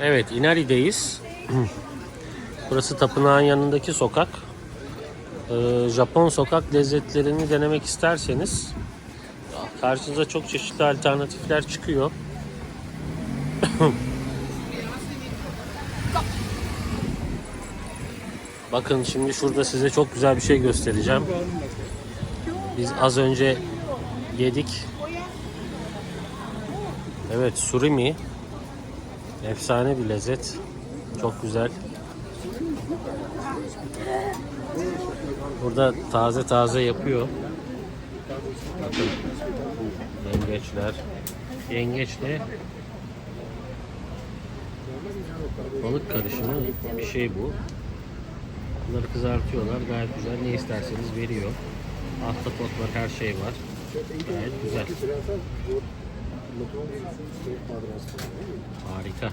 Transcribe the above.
Evet İnari'deyiz. Burası tapınağın yanındaki sokak. Ee, Japon sokak lezzetlerini denemek isterseniz karşınıza çok çeşitli alternatifler çıkıyor. Bakın şimdi şurada size çok güzel bir şey göstereceğim. Biz az önce yedik. Evet surimi. Efsane bir lezzet. Çok güzel. Burada taze taze yapıyor. Bakın. Yengeçler. Yengeçle balık karışımı bir şey bu. Bunları kızartıyorlar. Gayet güzel. Ne isterseniz veriyor. Ahtapot var, her şey var. Gayet güzel. Harika.